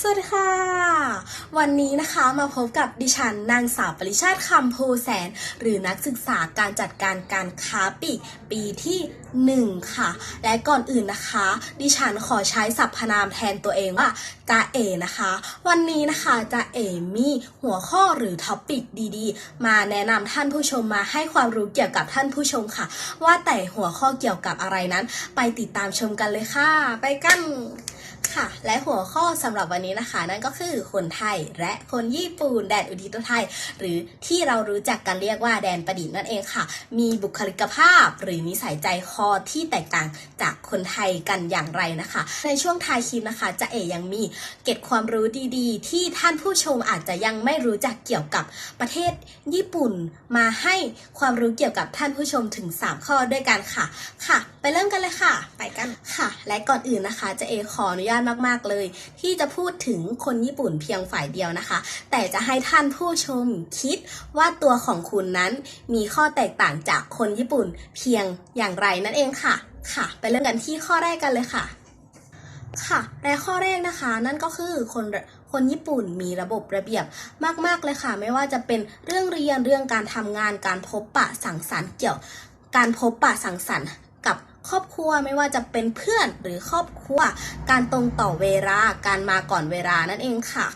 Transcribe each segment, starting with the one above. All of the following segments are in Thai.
สวัสดีค่ะ วันนี้นะคะมาพบกับดิฉันนางสาวปริชาติคำโพแสน หรือนักศึกษาการจัดการการค้าปีกปีที่ 1 ค่ะ และก่อนอื่นนะคะ ดิฉันขอใช้สรรพนามแทนตัวเองว่าจ่าเอนะคะ วันนี้นะคะจ่าเอมีหัวข้อหรือท็อปิกดีๆ มาแนะนำท่านผู้ชมมาให้ความรู้เกี่ยวกับท่านผู้ชมค่ะ ว่าแต่หัวข้อเกี่ยวกับอะไรนั้น ไปติดตามชมกันเลยค่ะ ไปกัน ค่ะ และหัวข้อสำหรับวันนี้นะคะ นั่นก็คือคนไทยและคนญี่ปุ่นแดนอุทิศไทย หรือที่เรารู้จักกันเรียกว่าแดนประดิษฐ์นั่นเองค่ะ มีบุคลิกภาพหรือนิสัยใจคอที่แตกต่างจากคนไทยกันอย่างไรนะคะ ในช่วงท้ายคลิปนะคะจะเอ๋ยังมีเกร็ดความรู้ดีๆ ที่ท่านผู้ชมอาจจะยังไม่รู้จักเกี่ยวกับประเทศญี่ปุ่น มาให้ความรู้เกี่ยวกับท่านผู้ชมถึง 3 ข้อด้วยกันค่ะค่ะ ไปเริ่มกันเลยค่ะ ไปกันค่ะ และก่อนอื่นนะคะจะเอขออนุญาตมากๆเลย ที่จะพูดถึงคนญี่ปุ่นเพียงฝ่ายเดียวนะคะ แต่จะให้ท่านผู้ชมคิดว่าตัวของคุณนั้นมีข้อแตกต่างจากคนญี่ปุ่นเพียงอย่างไรนั่นเองค่ะ ค่ะ ไปเริ่มกันที่ข้อแรกกันเลยค่ะ ค่ะและข้อแรกนะคะ นั่นก็คือคนคนญี่ปุ่นมีระบบระเบียบมาก ๆ เลยค่ะ ไม่ว่าจะเป็นเรื่องเรียนเรื่องการทำงานการพบปะสังสรรค์เกี่ยวการพบปะสังสรรค์ ครอบครัวไม่ว่าจะเป็นเพื่อนหรือครอบครัว การตรงต่อเวลาการมาก่อนเวลานั่นเองค่ะ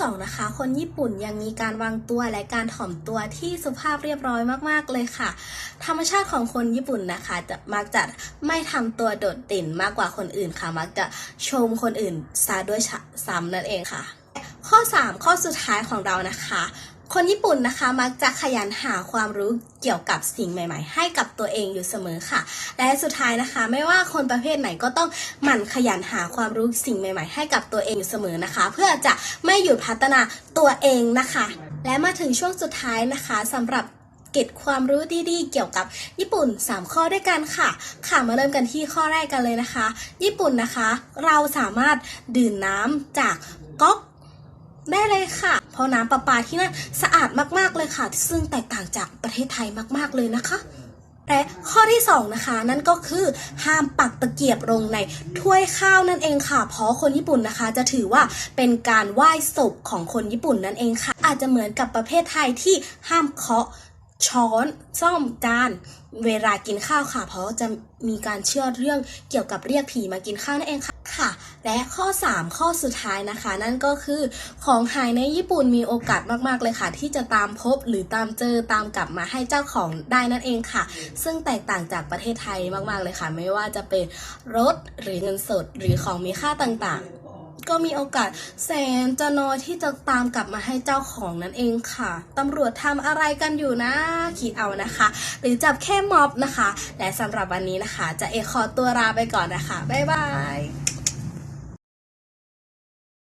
สองนะคะ คนญี่ปุ่นยังมีการวางตัวและการถ่อมตัวที่สุภาพเรียบร้อยมากๆเลยค่ะ ธรรมชาติของคนญี่ปุ่นนะคะจะมักจะไม่ทำตัวโดดเด่นมากกว่าคนอื่นค่ะ มักจะชมคนอื่นซาด้วยซ้ำนั่นเองค่ะ ข้อ 3 ข้อสุดท้ายของเรานะคะ คนญี่ปุ่นนะคะมักจะขยันหาความรู้เกี่ยวกับสิ่งใหม่ ๆ ให้กับตัวเองอยู่เสมอค่ะ และสุดท้ายนะคะ ไม่ว่าคนประเภทไหนก็ต้องหมั่นขยันหาความรู้สิ่งใหม่ ๆ ให้กับตัวเองอยู่เสมอนะคะ เพื่อจะไม่หยุดพัฒนาตัวเองนะคะ และมาถึงช่วงสุดท้ายนะคะสำหรับเกร็ดความรู้ดีๆ เกี่ยวกับญี่ปุ่น 3 ข้อด้วยกันค่ะ ค่ะมาเริ่มกันที่ข้อแรกกันเลยนะคะ ญี่ปุ่นนะคะ เราสามารถดื่มน้ำจากก๊อก ได้เลยค่ะ เพราะน้ำประปาที่นั่นสะอาดมากๆเลยค่ะ ซึ่งแตกต่างจากประเทศไทยมากๆเลยนะคะและข้อที่สองนะคะนั่นก็คือห้ามปักตะเกียบลงในถ้วยข้าวนั่นเองค่ะ เพราะคนญี่ปุ่นนะคะ จะถือว่าเป็นการไหว้ศพของคนญี่ปุ่นนั่นเองค่ะ อาจจะเหมือนกับประเภทไทยที่ห้ามเคาะช้อนซ่อมจานเวลากินข้าวค่ะ เพราะจะมีการเชื่อเรื่องเกี่ยวกับเรียกผีมากินข้าวนั่นเองค่ะ และข้อ 3 ข้อสุดท้ายนะคะ นั่นก็คือของหายในญี่ปุ่นมีโอกาสมากๆเลยค่ะ ที่จะตามพบหรือตามเจอตามกลับมาให้เจ้าของได้นั่นเองค่ะ ซึ่งแตกต่างจากประเทศไทยมากๆเลยค่ะ ไม่ว่าจะเป็นรถหรือเงินสดหรือของมีค่าต่างๆก็มีโอกาสแสนจะน้อยที่จะตามกลับมาให้เจ้าของนั่นเองค่ะ ตำรวจทำอะไรกันอยู่นะ คิดเอานะคะ หรือจับแค่ม็อบนะคะ และสำหรับวันนี้นะคะ จะเอขอตัวลาไปก่อนนะคะ บ๊ายบาย